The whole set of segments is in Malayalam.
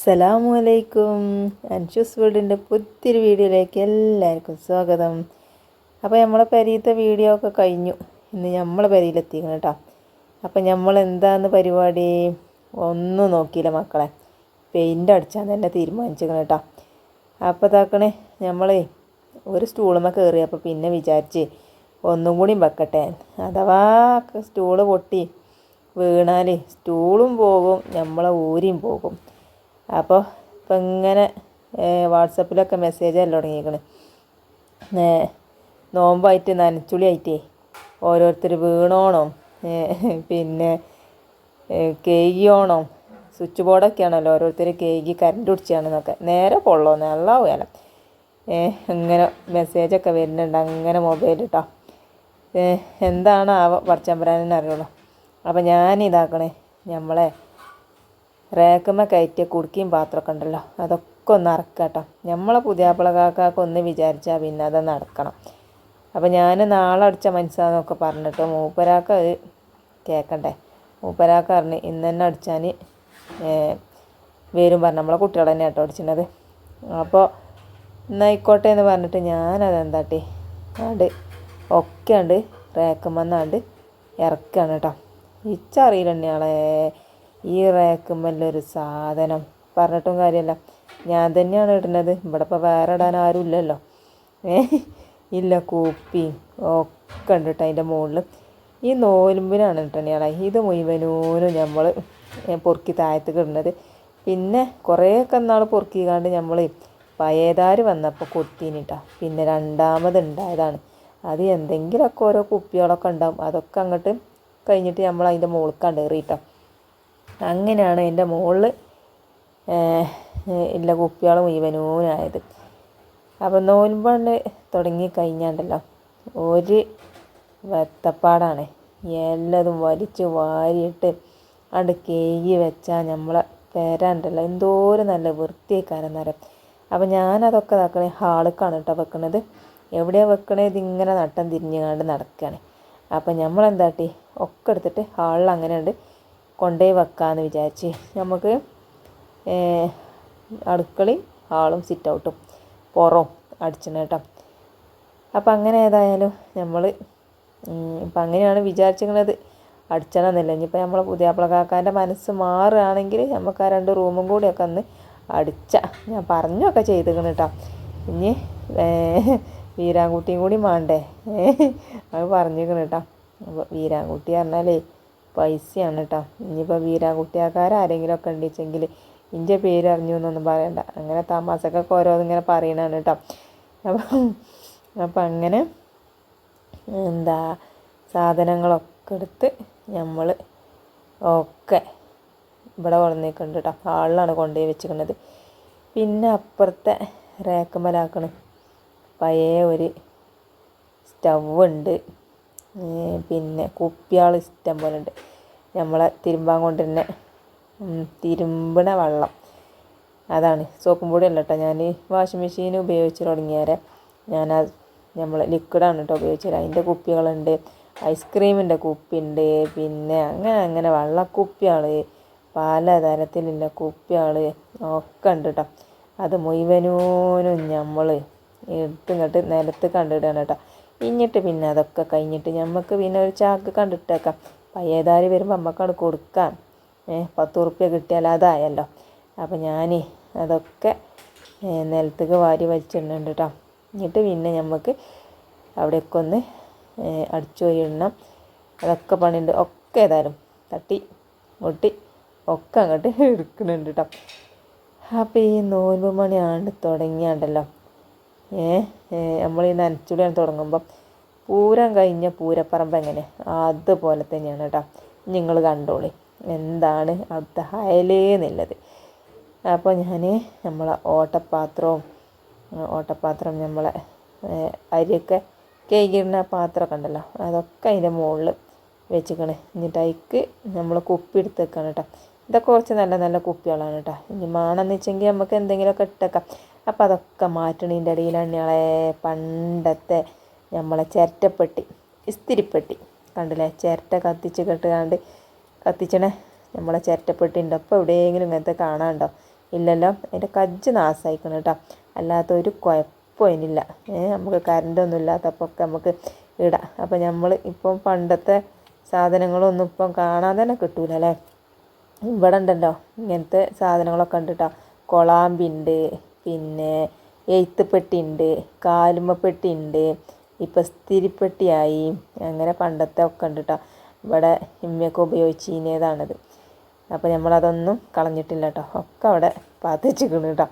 അസ്സലാമു അലൈക്കും അൻഷൂസ് വീടിന്റെ പുത്തിരി വീഡിയോയിലേക്ക് എല്ലാവർക്കും സ്വാഗതം. അപ്പോൾ നമ്മളെ പെരീത്തെ വീഡിയോ ഒക്കെ കഴിഞ്ഞു. ഇന്ന് നമ്മളെ പെരിയിലെത്തിക്കണം കേട്ടോ. അപ്പോൾ നമ്മൾ എന്താന്ന് പരിപാടി? ഒന്നും നോക്കിയില്ല മക്കളെ. പെയിന്റ് അടിച്ചാൽ തന്നെ തീരുമാനിച്ചിരിക്കണം കേട്ടോ. അപ്പോൾ ഇതാക്കണേ നമ്മളേ ഒരു സ്റ്റൂളുമ്മ കയറിയപ്പോൾ പിന്നെ വിചാരിച്ച് ഒന്നും കൂടി വെക്കട്ടെ. അഥവാ സ്റ്റൂൾ പൊട്ടി വീണാൽ സ്റ്റൂളും പോകും നമ്മളെ ഊരിയും പോകും. അപ്പോൾ ഇപ്പം ഇങ്ങനെ വാട്സപ്പിലൊക്കെ മെസ്സേജ് എല്ലാം തുടങ്ങിയേക്കണ്. നോമ്പായിട്ട് നനച്ചുളി ആയിട്ടേ ഓരോരുത്തർ വീണോണം പിന്നെ കേകിയോണം സ്വിച്ച് ബോർഡൊക്കെയാണല്ലോ ഓരോരുത്തർ കേകി കറണ്ട് പിടിച്ചാണെന്നൊക്കെ. നേരെ പൊള്ളോ നല്ല വേല. ഇങ്ങനെ മെസ്സേജൊക്കെ വരുന്നുണ്ട് അങ്ങനെ മൊബൈൽ കേട്ടോ എന്താണ് ആ പഠിച്ചമ്പരാനെന്ന് അറിയുള്ളൂ. അപ്പോൾ ഞാൻ ഇതാക്കണേ നമ്മളെ റേക്കമ്മ കയറ്റിയ കുടുക്കിയും പാത്രമൊക്കെ ഉണ്ടല്ലോ. അതൊക്കെ ഒന്ന് ഇറക്കട്ടോ നമ്മളെ പുതിയാപ്പിള ഒന്ന് വിചാരിച്ചാൽ പിന്നെ അത് നടക്കണം. അപ്പോൾ ഞാൻ നാളെ അടിച്ച മനസ്സാന്നൊക്കെ പറഞ്ഞിട്ട് മൂപ്പരാക്ക അത് കേൾക്കണ്ടേ മൂപ്പരാക്ക പറഞ്ഞ് ഇന്ന് തന്നെ അടിച്ചാൽ വരും പറഞ്ഞു. നമ്മളെ കുട്ടികൾ തന്നെ കേട്ടോ അടിച്ചിട്ടത് അപ്പോൾ എന്നായിക്കോട്ടെ എന്ന് പറഞ്ഞിട്ട് ഞാനത് എന്താട്ടി? ആണ്ട് ഒക്കെ ഉണ്ട് റേക്കമ്മന്നാണ്ട് ഇറക്കുകയാണ് കേട്ടോ. ഇച്ചറിയില്ല തന്നെയാളെ ഈ റേക്കുമ്പല്ലൊരു സാധനം പറഞ്ഞിട്ടും കാര്യമല്ല. ഞാൻ തന്നെയാണ് ഇടുന്നത്. ഇവിടെ ഇപ്പോൾ വേറെ ഇടാൻ ആരും ഇല്ലല്ലോ. ഏ ഇല്ല കൂപ്പിയും ഒക്കെ ഉണ്ട് കേട്ടോ അതിന്റെ മുകളിൽ ഈ നോലുമ്പിനാണ് കേട്ടണിയാളെ ഇത് മുഴുവനൂനും നമ്മൾ പൊറുക്കി താഴത്തേക്ക് ഇടുന്നത് പിന്നെ കുറേയൊക്കെ നാൾ പൊറുക്കിക്കാണ്ട് നമ്മൾ പയേതാര് വന്നപ്പോൾ കൊത്തിനിട്ടാ. പിന്നെ രണ്ടാമത് ഉണ്ടായതാണ് അത് എന്തെങ്കിലുമൊക്കെ ഓരോ കുപ്പികളൊക്കെ ഉണ്ടാവും അതൊക്കെ അങ്ങോട്ട് കഴിഞ്ഞിട്ട് നമ്മൾ അതിന്റെ മുകളിൽ കണ്ടേറിയിട്ടോ അങ്ങനെയാണ് എന്റെ മുകളിൽ ഇല്ല കുപ്പികൾ മുഴുവനൂനായത് അപ്പം നോൻപണ്ട് തുടങ്ങി കഴിഞ്ഞാണ്ടല്ലോ ഒരു വെത്തപ്പാടാണ്. എല്ലാതും വലിച്ച് വാരിയിട്ട് അവിടെ കേകി വെച്ചാൽ നമ്മളെ പേരാണ്ടല്ലോ. എന്തോരം നല്ല വൃത്തിയേക്കാരം നേരം അപ്പം ഞാനതൊക്കെ ഇതാക്കണേ ഹാളിക്കാണ് കേട്ടോ വെക്കണത്. എവിടെയാണ് വെക്കണേ ഇതിങ്ങനെ നട്ടം തിരിഞ്ഞുകൊണ്ട് നടക്കുകയാണ് അപ്പം നമ്മളെന്താട്ടി ഒക്കെ എടുത്തിട്ട് ഹാളിൽ അങ്ങനെ ഉണ്ട് കൊണ്ടുപോയി വെക്കാമെന്ന് വിചാരിച്ച് നമുക്ക് അടുക്കളയും ഹാളും സിറ്റ് ഔട്ടും പുറവും അടിച്ചണം കേട്ടോ. അപ്പം അങ്ങനെ ഏതായാലും നമ്മൾ ഇപ്പം അങ്ങനെയാണ് വിചാരിച്ചിരിക്കുന്നത് അടിച്ചണമെന്നില്ല ഇനിയിപ്പോൾ നമ്മളെ പുതിയാപ്പിള കാക്കാന്റെ മനസ്സ് മാറുകയാണെങ്കിൽ നമുക്ക് ആ രണ്ട് റൂമും കൂടിയൊക്കെ ഒന്ന് അടിച്ച ഞാൻ പറഞ്ഞൊക്കെ ചെയ്തിരിക്കണം കേട്ടോ. ഇനി വീരാൻകുട്ടിയും കൂടി മാണ്ടേ? അത് പറഞ്ഞിരിക്കണം കേട്ടോ. അപ്പോൾ വീരാൻകുട്ടി പറഞ്ഞാലേ പൈസയാണ് കേട്ടോ ഇനിയിപ്പോൾ വീരാൻകുട്ടിയാക്കാരാരെങ്കിലും ഒക്കെ ഉണ്ടെച്ചെങ്കിൽ ഇന്റെ പേര് അറിഞ്ഞു എന്നൊന്നും പറയണ്ട. അങ്ങനെ തമാശക്കൊക്കെ ഓരോന്നിങ്ങനെ പറയണതാണ് കേട്ടോ അപ്പം അപ്പം അങ്ങനെ എന്താ സാധനങ്ങളൊക്കെ എടുത്ത് നമ്മൾ ഒക്കെ ഇവിടെ കൊണ്ടുവന്നിട്ടുണ്ട് കേട്ടോ ഹാളിലാണ് കൊണ്ടുപോയി വെച്ചിരിക്കുന്നത് പിന്നെ അപ്പുറത്തെ റേക്കുമ്പലാക്കണം പഴയ ഒരു സ്റ്റവ് ഉണ്ട് പിന്നെ കുപ്പിയാൾ ഇഷ്ടം പോലെ ഉണ്ട്. നമ്മളെ തിരുമ്പാൻ കൊണ്ടുതന്നെ തിരുമ്പണ വെള്ളം. അതാണ്. സോപ്പും പൊടി അല്ല കേട്ടോ ഞാൻ വാഷിംഗ് മെഷീൻ ഉപയോഗിച്ച് തുടങ്ങിയാരെ ഞാൻ നമ്മൾ ലിക്വിഡാണ് കേട്ടോ ഉപയോഗിച്ചത്. അതിന്റെ കുപ്പികളുണ്ട് ഐസ്ക്രീമിന്റെ കുപ്പിയുണ്ട് പിന്നെ അങ്ങനെ അങ്ങനെ വള്ളക്കുപ്പികൾ പലതരത്തിലുള്ള കുപ്പികൾ ഒക്കെ ഉണ്ട് കേട്ടോ അത് മുഴുവനൂനും നമ്മൾ എടുത്തിങ്ങോട്ട് നിലത്ത് കണ്ടിടുകയാണ് കേട്ടോ ഇഞ്ഞിട്ട് പിന്നെ അതൊക്കെ കഴിഞ്ഞിട്ട് നമുക്ക് പിന്നെ ഒരു ചാക്ക് കണ്ടിട്ടേക്കാം. പയ്യേതാരി വരുമ്പോൾ അമ്മക്കാണ് കൊടുക്കാം. പത്ത് ഉറുപ്പ്യ കിട്ടിയാൽ അതായല്ലോ. അപ്പം ഞാൻ അതൊക്കെ നിലത്തേക്ക് വാരി വലിച്ചിടുന്നുണ്ട് കേട്ടോ എന്നിട്ട് പിന്നെ നമുക്ക് അവിടെയൊക്കെ ഒന്ന് അടിച്ചു ഇടണം. അതൊക്കെ പണിയുണ്ട്. ഒക്കെ ഏതായാലും തട്ടി മുട്ടി ഒക്കെ അങ്ങോട്ട് എടുക്കുന്നുണ്ട് കേട്ടോ അപ്പോൾ ഈ നോൽമ്പ് മണിയാണ്ട് തുടങ്ങിയാണ്ടല്ലോ. നമ്മൾ ഈ നനച്ചുളിയാണ് തുടങ്ങുമ്പം പൂരം കഴിഞ്ഞ പൂരപ്പറമ്പ് എങ്ങനെ? അതുപോലെ തന്നെയാണ് കേട്ടോ നിങ്ങൾ കണ്ടോളി. എന്താണ് അവിടുത്തെ ഹയലേന്നുള്ളത് അപ്പോൾ ഞാൻ നമ്മളെ ഓട്ടപ്പാത്രവും ഓട്ടപ്പാത്രം നമ്മളെ അരിയൊക്കെ കേക്കിടുന്ന പാത്രമൊക്കെ ഉണ്ടല്ലോ. അതൊക്കെ അതിന്റെ മുകളിൽ വെച്ചിക്കണേ. എന്നിട്ട് അതിക്ക് നമ്മൾ കുപ്പി എടുത്ത് വെക്കണം കേട്ടോ ഇതൊക്കെ കുറച്ച് നല്ല നല്ല കുപ്പികളാണ് കേട്ടോ ഇനി മാണെന്ന് വെച്ചെങ്കിൽ നമുക്ക് എന്തെങ്കിലുമൊക്കെ ഇട്ടേക്കാം. അപ്പം അതൊക്കെ മാറ്റണതിന്റെ ഇടയിലാണ് ഞങ്ങളെ പണ്ടത്തെ നമ്മളെ ചിരട്ടപ്പെട്ടി ഇസ്തിരിപ്പെട്ടി. കണ്ടില്ലേ? ചിരട്ട കത്തിച്ച് കെട്ടുകാണ്ട് കത്തിച്ചണേ നമ്മളെ ചിരട്ടപ്പെട്ടി ഉണ്ട് അപ്പോൾ എവിടെയെങ്കിലും ഇങ്ങനത്തെ കാണാനുണ്ടോ ഇല്ലല്ലോ? അതിന്റെ കജ്ജ് നാശമായിക്കണം കേട്ടോ അല്ലാത്ത ഒരു കുഴപ്പം അതിനില്ല നമുക്ക് കറണ്ടൊന്നും ഇല്ലാത്തപ്പോൾ ഒക്കെ നമുക്ക് ഇടാം. അപ്പോൾ നമ്മൾ ഇപ്പം പണ്ടത്തെ സാധനങ്ങളൊന്നും ഇപ്പം കാണാൻ തന്നെ കിട്ടൂല അല്ലേ? ഇവിടെ ഉണ്ടല്ലോ ഇങ്ങനത്തെ സാധനങ്ങളൊക്കെ ഉണ്ട് കേട്ടോ കൊളാമ്പുണ്ട് പിന്നെ പെട്ടി ഉണ്ട് കാലുമ്മപ്പെട്ടി ഉണ്ട് ഇപ്പം സ്ഥിരിപ്പെട്ടിയായി അങ്ങനെ പണ്ടത്തെ ഒക്കെ ഉണ്ട് കേട്ടോ ഇവിടെ ഇമ്മയൊക്കെ ഉപയോഗിച്ചിരുന്നതാണിത് അപ്പോൾ നമ്മളതൊന്നും കളഞ്ഞിട്ടില്ല കേട്ടോ ഒക്കെ അവിടെ പാത്ത് കേട്ടോ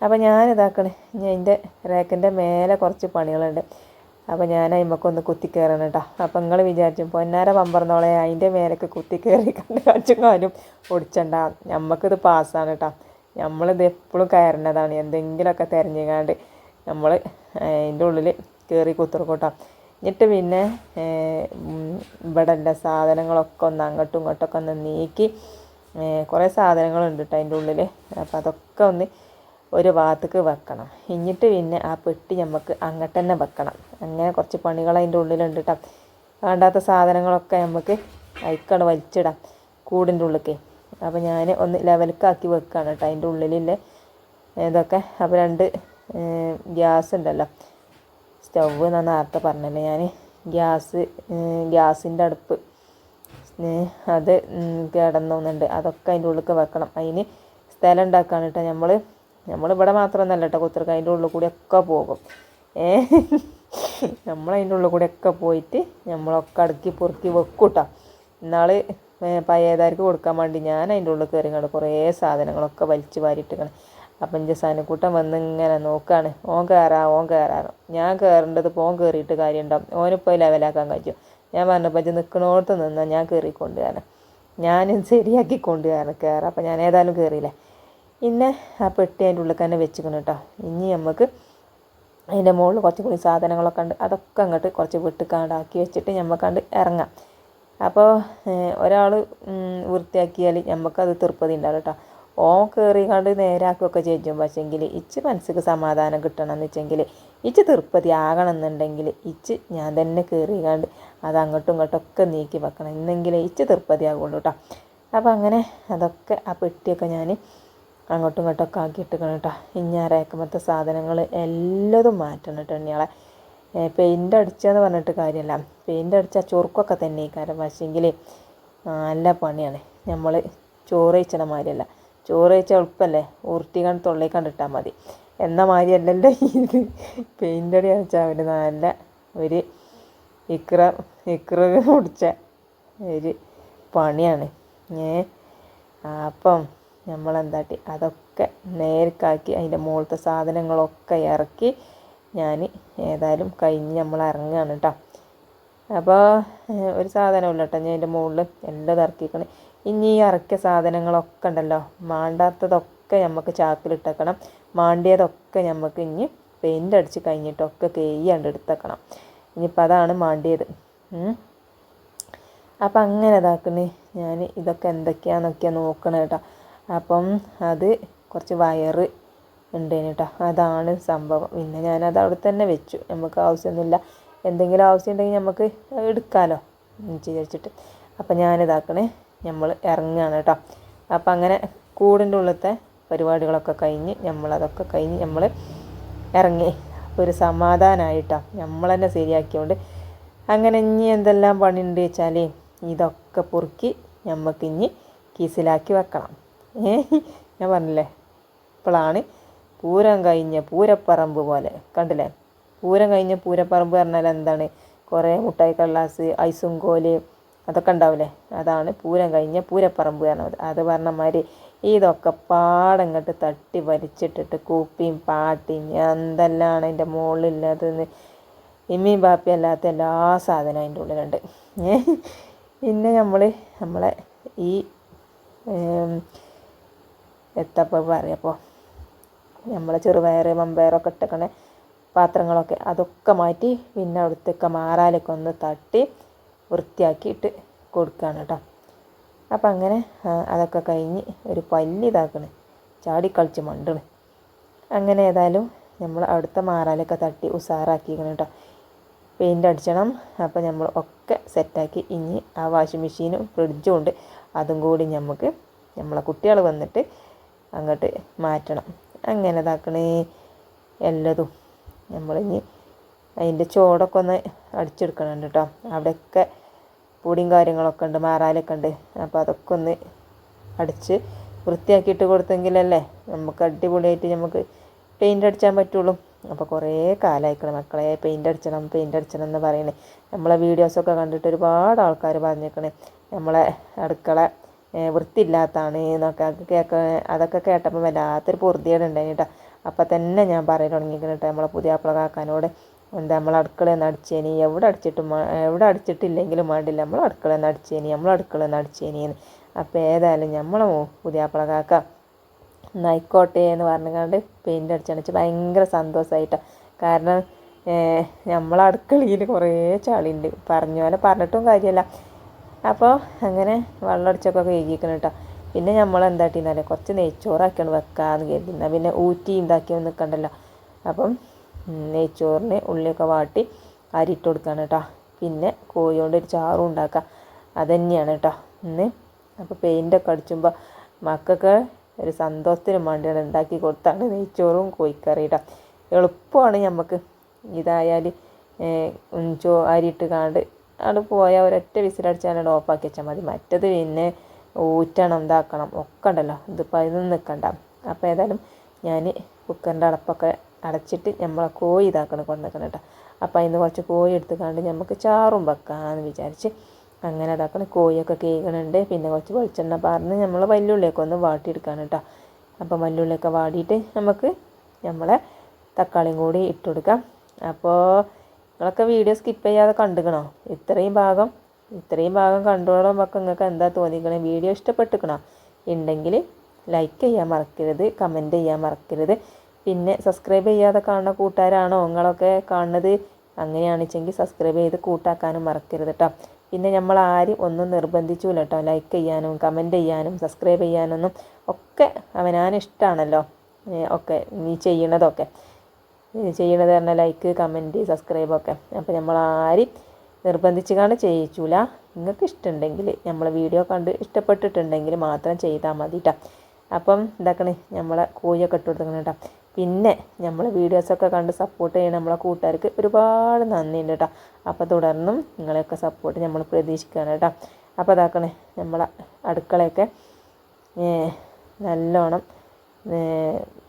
അപ്പോൾ ഞാൻ ഇതാക്കണേ ഞാൻ എന്റെ റേക്കിന്റെ മേലെ കുറച്ച് പണികളുണ്ട്. അപ്പോൾ ഞാൻ അതിമക്കൊന്ന് കുത്തി കയറണം കേട്ടോ അപ്പോൾ നിങ്ങൾ വിചാരിച്ചു പൊന്നാര പമ്പറന്നോളെ അതിന്റെ മേലൊക്കെ കുത്തി കയറി കണ്ട് കാച്ചും കാലും ഒടിച്ചണ്ട. നമുക്കിത് പാസ്സാണ് കേട്ടോ നമ്മളിത് എപ്പോഴും കയറുന്നതാണ് എന്തെങ്കിലുമൊക്കെ തിരഞ്ഞുകാണ്ട് നമ്മൾ അതിന്റെ ഉള്ളിൽ കയറി കുത്തിറക്കൂട്ടോ എന്നിട്ട് പിന്നെ ഇവിടെ ഉള്ള സാധനങ്ങളൊക്കെ ഒന്ന് അങ്ങോട്ടും ഇങ്ങോട്ടൊക്കെ ഒന്ന് നീക്കി കുറേ സാധനങ്ങളുണ്ട് കേട്ടോ അതിന്റെ ഉള്ളിൽ അപ്പോൾ അതൊക്കെ ഒന്ന് ഒരു ഭാഗത്തേക്ക് വെക്കണം. എന്നിട്ട് പിന്നെ ആ പെട്ടി നമുക്ക് അങ്ങോട്ട് തന്നെ വെക്കണം. അങ്ങനെ കുറച്ച് പണികൾ അതിന്റെ ഉള്ളിലുണ്ട് കേട്ടോ വേണ്ടാത്ത സാധനങ്ങളൊക്കെ നമുക്ക് അയക്കാണ് വലിച്ചിടാം. കൂടിന്റെ ഉള്ളിലേക്ക്. അപ്പോൾ ഞാൻ ഒന്ന് ലെവൽക്കാക്കി വെക്കുകയാണ് കേട്ടോ. അതിന്റെ ഉള്ളിലുള്ള ഇതൊക്കെ. അപ്പോൾ രണ്ട് ഗ്യാസ് ഉണ്ടല്ലോ സ്റ്റൗവ് എന്നാണ് നേരത്തെ പറഞ്ഞല്ലേ ഞാൻ ഗ്യാസ് ഗ്യാസിന്റെ അടുപ്പ്. അത് കിടന്നുണ്ട് അതൊക്കെ അതിന്റെ ഉള്ളിലേക്ക് വെക്കണം. അതിന് സ്ഥലം ഉണ്ടാക്കുകയാണ് കേട്ടോ നമ്മൾ നമ്മളിവിടെ മാത്രമൊന്നല്ല കേട്ടോ കുത്തർക്ക്. അതിന്റെ ഉള്ളിൽ കൂടി ഒക്കെ പോകും. ഏ നമ്മൾ അതിന്റെ ഉള്ളിൽ കൂടി ഒക്കെ പോയിട്ട് നമ്മളൊക്കെ അടുക്കി പൊറുക്കി വെക്കും കേട്ടോ. ഇന്നാൾ പയ്യതാർക്ക് കൊടുക്കാൻ വേണ്ടി ഞാൻ അതിന്റെ ഉള്ളിൽ കയറി കണ്ട് കുറേ സാധനങ്ങളൊക്കെ വലിച്ചു വാരിയിട്ടിരിക്കണം. അപ്പം എന്റെ സനക്കൂട്ടൻ വന്ന് ഇങ്ങനെ നോക്കുകയാണ് ഓൻ കയറാ ഓൻ കയറാറോ ഞാൻ കയറേണ്ടത് ഓൻ കയറിയിട്ട് കാര്യമുണ്ടാവും. ഓനിപ്പോൾ ലെവലാക്കാൻ കഴിയും. ഞാൻ പറഞ്ഞപ്പോൾ ഇത് നിൽക്കണോടത്ത് നിന്നാൽ ഞാൻ കയറിക്കൊണ്ട് കാരണം ഞാനും ശരിയാക്കി കൊണ്ട് കാരണം കയറാം അപ്പം ഞാൻ ഏതായാലും കയറിയില്ല പിന്നെ ആ പെട്ടി അതിന്റെ ഉള്ളിൽ തന്നെ വെച്ചിക്കണം കേട്ടോ. ഇനി നമുക്ക് അതിന്റെ മുകളിൽ കുറച്ച് കൂടി സാധനങ്ങളൊക്കെ ഉണ്ട്. അതൊക്കെ അങ്ങോട്ട് കുറച്ച് വിട്ടുകാണ്ടാക്കി വെച്ചിട്ട് നമുക്കണ്ട് ഇറങ്ങാം. അപ്പോൾ ഒരാൾ വൃത്തിയാക്കിയാൽ നമുക്കത് തീർപ്പതി ഉണ്ടാവും കേട്ടോ. ഓൻ കയറിക്കാണ്ട് നേരാക്കുകയൊക്കെ ചെയ്യും. പക്ഷേങ്കിൽ ഇച്ച് മനസ്സിക്ക് സമാധാനം കിട്ടണം എന്ന് വെച്ചെങ്കിൽ ഇച്ച് തീർപ്പതി ആകണം എന്നുണ്ടെങ്കിൽ ഇച്ച് ഞാൻ തന്നെ കയറിക്കാണ്ട് അത് അങ്ങോട്ടും ഇങ്ങോട്ടും ഒക്കെ നീക്കി വെക്കണം. എന്നെങ്കിലേ ഇച്ച് തീർപ്പതി ആകുള്ളൂ കേട്ടോ. അപ്പോൾ അങ്ങനെ അതൊക്കെ ആ പെട്ടിയൊക്കെ ഞാൻ അങ്ങോട്ടും ഇങ്ങോട്ടും ഒക്കെ കേട്ടോ. ഇനി ആ സാധനങ്ങൾ എല്ലാതും മാറ്റണം കേട്ടോ ഇനിയാളെ പെയിന്റ് അടിച്ചതെന്ന് പറഞ്ഞിട്ട് കാര്യമല്ല പെയിന്റ് അടിച്ചാൽ ചൊറുക്കൊക്കെ തന്നെ കാരണം പക്ഷേങ്കിൽ നല്ല പണിയാണ്. നമ്മൾ ചോറ് കഴിച്ചണ മാതിരിയല്ല. ചോറ് കഴിച്ചാൽ എളുപ്പമല്ലേ ഉരുട്ടി കണ്ട് തൊള്ളി കണ്ടിട്ടാൽ മതി. എന്ന മാതിരിയല്ലല്ലോ ഇത്. പെയിന്റ് അടി അടിച്ചാൽ ഒരു നല്ല ഒരു ഇക്ര ഇക്ര മുടിച്ച ഒരു പണിയാണ്. ഏ അപ്പം നമ്മളെന്താട്ടി അതൊക്കെ നേർക്കാക്കി അതിന്റെ മുകളിലത്തെ സാധനങ്ങളൊക്കെ ഇറക്കി ഞാൻ ഏതായാലും കഴിഞ്ഞ് നമ്മൾ ഇറങ്ങുകയാണ് കേട്ടോ. അപ്പോൾ ഒരു സാധനമില്ല കേട്ടോ ഞാൻ അതിന്റെ മുകളിൽ എല്ലാം ഇറക്കിക്കണം ഇനി ഈ ഇറക്കിയ സാധനങ്ങളൊക്കെ ഉണ്ടല്ലോ മാണ്ടാത്തതൊക്കെ നമുക്ക് ചാക്കിലിട്ടേക്കണം മാണ്ടിയതൊക്കെ നമുക്ക് ഇനി പെയിന്റ് അടിച്ച് കഴിഞ്ഞിട്ടൊക്കെ കെയ്യാണ്ട് എടുത്തേക്കണം. ഇനിയിപ്പോൾ അതാണ് മാണ്ടിയത്. അപ്പം അങ്ങനെ ഇതാക്കണേ. ഞാൻ ഇതൊക്കെ എന്തൊക്കെയാണെന്നൊക്കെയാണ് നോക്കണം കേട്ടോ. അപ്പം അത് കുറച്ച് വയറ് ഉണ്ടേന് കേട്ടോ അതാണ് സംഭവം. പിന്നെ ഞാനത് അവിടെ തന്നെ വെച്ചു. നമുക്ക് ആവശ്യമൊന്നുമില്ല. എന്തെങ്കിലും ആവശ്യം ഉണ്ടെങ്കിൽ നമുക്ക് എടുക്കാമല്ലോ വിചാരിച്ചിട്ട്. അപ്പം ഞാനിതാക്കണേ. നമ്മൾ ഇറങ്ങുകയാണ് കേട്ടോ അപ്പം അങ്ങനെ കൂടിന്റെ ഉള്ളത്തെ പരിപാടികളൊക്കെ കഴിഞ്ഞ് നമ്മളതൊക്കെ കഴിഞ്ഞ് നമ്മൾ ഇറങ്ങി. അപ്പോൾ ഒരു സമാധാനമായിട്ടോ നമ്മൾ തന്നെ ശരിയാക്കിയോണ്ട്. അങ്ങനെ ഇനി എന്തെല്ലാം പണി ഉണ്ട് വെച്ചാൽ ഇതൊക്കെ പൊറുക്കി നമുക്ക് ഇനി കീസിലാക്കി വെക്കണം. ഏ? ഞാൻ പറഞ്ഞില്ലേ? ഇപ്പോഴാണ് പൂരം കഴിഞ്ഞ പൂരപ്പറമ്പ് പോലെ. കണ്ടില്ലേ? പൂരം കഴിഞ്ഞ പൂരപ്പറമ്പ് പറഞ്ഞാൽ എന്താണ്? കുറേ മുട്ടായി കള്ളാസ് ഐസും കോൽ അതൊക്കെ ഉണ്ടാവില്ലേ? അതാണ് പൂരം കഴിഞ്ഞ പൂരപ്പറമ്പ് പറഞ്ഞത്. അത് പറഞ്ഞ മാതിരി ഇതൊക്കെ പാടങ്ങട്ട് തട്ടി വലിച്ചിട്ടിട്ട് കൂപ്പിയും പാട്ടിയും എന്തെല്ലാം അതിന്റെ മുകളിലുള്ളതെന്ന് ഇമ്മയും ബാപ്പിയും അല്ലാത്ത എല്ലാ സാധനവും അതിന്റെ ഉള്ളിലുണ്ട്. പിന്നെ നമ്മൾ നമ്മളെ ഈ എത്തപ്പോൾ പറയപ്പോൾ നമ്മളെ ചെറുപയർ മമ്പയറൊക്കെ ഇട്ടേക്കണ പാത്രങ്ങളൊക്കെ അതൊക്കെ മാറ്റി പിന്നെ അവിടുത്തെ മാറാലൊക്കെ ഒന്ന് തട്ടി വൃത്തിയാക്കിയിട്ട് കൊടുക്കുകയാണ് കേട്ടോ. അപ്പം അങ്ങനെ അതൊക്കെ കഴിഞ്ഞ് ഒരു പല്ലി ഇതാക്കണ്. ചാടിക്കളിച്ച് മണ്ടണ്. അങ്ങനെ ഏതായാലും നമ്മൾ അവിടുത്തെ മാറാലൊക്കെ തട്ടി ഉസാറാക്കിക്കണം കേട്ടോ. പെയിന്റ് അടിച്ചണം. അപ്പോൾ നമ്മൾ ഒക്കെ സെറ്റാക്കി ഇനി ആ വാഷിംഗ് മെഷീനും ഫ്രിഡ്ജും ഉണ്ട്. അതും കൂടി നമുക്ക് നമ്മളെ കുട്ടികൾ വന്നിട്ട് അങ്ങോട്ട് മാറ്റണം. അങ്ങനെ ഇതാക്കണേ? എല്ലതും നമ്മളിനി അതിന്റെ ചോടൊക്കെ ഒന്ന് അടിച്ചെടുക്കണം കേട്ടോ അവിടെയൊക്കെ പൊടിയും കാര്യങ്ങളൊക്കെ ഉണ്ട് മാറാലൊക്കെ ഉണ്ട്. അപ്പോൾ അതൊക്കെ ഒന്ന് അടിച്ച് വൃത്തിയാക്കിയിട്ട് കൊടുത്തെങ്കിലല്ലേ നമുക്ക് അടിപൊളിയായിട്ട് നമുക്ക് പെയിന്റ് അടിച്ചാൻ പറ്റുള്ളൂ. അപ്പോൾ കുറേ കാലമായിക്കണം മക്കളെ പെയിന്റ് അടിച്ചണം പെയിന്റ് അടിച്ചണം എന്ന് പറയണേ. നമ്മളെ വീഡിയോസൊക്കെ കണ്ടിട്ട് ഒരുപാട് ആൾക്കാർ പറഞ്ഞേക്കണേ. നമ്മളെ അടുക്കള വൃത്തിയില്ലാത്താണ് എന്നൊക്കെ കേൾക്ക അതൊക്കെ കേട്ടപ്പോൾ വല്ലാത്തൊരു പൊറുതിയേട് ഉണ്ടായിന് കേട്ടോ അപ്പം തന്നെ ഞാൻ പറയാൻ തുടങ്ങിയിരിക്കണം കേട്ടോ നമ്മളെ പുതിയ കാക്കാനോട് എന്താ നമ്മൾ അടുക്കളയിൽ നിന്ന് അടിച്ചേനി എവിടെ അടിച്ചിട്ടും എവിടെ അടിച്ചിട്ടില്ലെങ്കിലും വേണ്ടില്ല നമ്മൾ അടുക്കളയിൽ നിന്ന് അടിച്ചേനി നമ്മൾ അടുക്കളയിൽ നിന്ന് അടിച്ചേനിന്ന് അപ്പോൾ ഏതായാലും നമ്മളെ പുതിയാപ്പിള കാക്ക എന്നായിക്കോട്ടെ എന്ന് പറഞ്ഞുകൊണ്ട് പെയിന്റ് അടിച്ചണിച്ച് ഭയങ്കര സന്തോഷമായിട്ടാണ് കാരണം നമ്മളെ അടുക്കളയിൽ കുറേ ചളിയുണ്ട്. പറഞ്ഞ പോലെ പറഞ്ഞിട്ടും കാര്യമല്ല അപ്പോൾ അങ്ങനെ വെള്ളമടിച്ചൊക്കെ കഴുകിക്കണം കേട്ടോ പിന്നെ നമ്മൾ എന്താട്ടിന്നല്ലേ കുറച്ച് നെയ്ച്ചോറാക്കിയാണ് വെക്കാമെന്ന് കരുതി. എന്നാൽ പിന്നെ ഊറ്റി ഉണ്ടാക്കി നിൽക്കണ്ടല്ലോ അപ്പം നെയ്ച്ചോറിന് ഉള്ളിയൊക്കെ വാട്ടി അരിട്ട് കൊടുക്കുകയാണ് കേട്ടോ പിന്നെ കോഴി കൊണ്ട് ഒരു ചാറും ഉണ്ടാക്കുക അതന്നെയാണ് കേട്ടോ ഇന്ന് അപ്പോൾ പെയിന്റൊക്കെ അടിച്ചുമ്പോൾ മക്കൾക്ക് ഒരു സന്തോഷത്തിന് വേണ്ടിയാണ് ഉണ്ടാക്കി കൊടുത്താണ് നെയ്ച്ചോറും കോഴിക്കറി കേട്ടോ എളുപ്പമാണ് നമുക്ക് ഇതായാൽ ചോ അരിയിട്ട് കാണ്ട് അവിടെ പോയാൽ ഒരൊറ്റ ഓഫ് ആക്കി വെച്ചാൽ മതി. മറ്റത് പിന്നെ ഊറ്റണം ഇതാക്കണം ഒക്കെ ഉണ്ടല്ലോ. ഇതിപ്പോൾ അതിന് നിൽക്കണ്ട അപ്പോൾ ഏതായാലും ഞാൻ കുക്കറിന്റെ അടപ്പൊക്കെ അടച്ചിട്ട് നമ്മളെ കോഴി ഇതാക്കണം കൊണ്ടുവന്നിക്കണം കേട്ടോ അപ്പോൾ അതിന് കുറച്ച് കോഴി എടുത്ത് കണ്ട് നമുക്ക് ചാറും വെക്കാമെന്ന് വിചാരിച്ച് അങ്ങനെ ഇതാക്കണം. കോഴിയൊക്കെ കേൾക്കണുണ്ട് പിന്നെ കുറച്ച് വെളിച്ചെണ്ണ പാർന്ന് നമ്മൾ വല്ലുള്ളിയൊക്കെ ഒന്ന് വാട്ടിയെടുക്കാണ് കേട്ടോ അപ്പോൾ വല്ലുള്ളിയൊക്കെ വാടിയിട്ട് നമുക്ക് നമ്മളെ തക്കാളിയും കൂടി ഇട്ട് കൊടുക്കാം. അപ്പോൾ നിങ്ങളൊക്കെ വീഡിയോ സ്കിപ്പ് ചെയ്യാതെ കണ്ടുക്കണോ? ഇത്രയും ഭാഗം ഇത്രയും ഭാഗം കണ്ടോളുമ്പോൾ നിങ്ങൾക്ക് എന്താ തോന്നിക്കണേ? വീഡിയോ ഇഷ്ടപ്പെട്ടിക്കണോ? ഉണ്ടെങ്കിൽ ലൈക്ക് ചെയ്യാൻ മറക്കരുത് കമന്റ് ചെയ്യാൻ മറക്കരുത്. പിന്നെ സബ്സ്ക്രൈബ് ചെയ്യാതെ കാണുന്ന കൂട്ടുകാരാണോ? നിങ്ങളൊക്കെ കാണുന്നത് അങ്ങനെയാണെച്ചെങ്കിൽ സബ്സ്ക്രൈബ് ചെയ്ത് കൂട്ടാക്കാനും മറക്കരുത് കേട്ടോ പിന്നെ നമ്മൾ ആരും ഒന്നും നിർബന്ധിച്ചില്ല കേട്ടോ ലൈക്ക് ചെയ്യാനും കമന്റ് ചെയ്യാനും സബ്സ്ക്രൈബ് ചെയ്യാനൊന്നും ഒക്കെ അവനാനിഷ്ടമാണല്ലോ ഒക്കെ നീ ചെയ്യണതൊക്കെ. ചെയ്യണത് പറഞ്ഞാൽ ലൈക്ക് കമന്റ് സബ്സ്ക്രൈബൊക്കെ അപ്പോൾ നമ്മൾ ആരും നിർബന്ധിച്ച് കാണാൻ ചെയ്യിച്ചൂല. നിങ്ങൾക്ക് ഇഷ്ടമുണ്ടെങ്കിൽ നമ്മൾ വീഡിയോ കണ്ട് ഇഷ്ടപ്പെട്ടിട്ടുണ്ടെങ്കിൽ മാത്രം ചെയ്താൽ മതി കേട്ടോ അപ്പം ഇതാക്കണേ നമ്മളെ കോഴിയൊക്കെ ഇട്ട് കൊടുക്കണം കേട്ടോ പിന്നെ നമ്മൾ വീഡിയോസൊക്കെ കണ്ട് സപ്പോർട്ട് ചെയ്യണം നമ്മളെ കൂട്ടുകാർക്ക് ഒരുപാട് നന്ദിയുണ്ട് കേട്ടോ അപ്പോൾ തുടർന്നും നിങ്ങളെയൊക്കെ സപ്പോർട്ട് നമ്മൾ പ്രതീക്ഷിക്കുകയാണ് കേട്ടോ അപ്പോൾ ഇതാക്കണേ നമ്മളെ അടുക്കളയൊക്കെ നല്ലോണം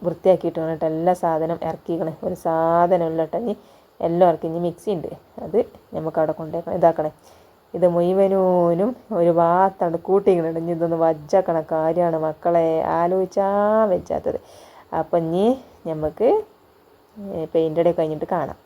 വൃത്തിയാക്കിയിട്ട് വേണം കേട്ടോ എല്ലാ സാധനം ഇറക്കിക്കണേ. ഒരു സാധനം ഇല്ല കേട്ടോ ഇനി എല്ലാം ഇറക്കി. ഇനി മിക്സി ഉണ്ട് അത് നമുക്ക് അവിടെ കൊണ്ടുപോയി ഇതാക്കണേ. ഇത് മുഴുവനൂനും ഒരു ഭാഗത്താണ് കൂട്ടിക്കുന്നുണ്ട് ഇനി ഇതൊന്ന് വജ്ജാക്കണ കാര്യമാണ് മക്കളെ. ആലോചിച്ചാൽ വെച്ചാത്തത്. അപ്പം ഇനി നമുക്ക് പെയിന്റടി കഴിഞ്ഞിട്ട് കാണാം.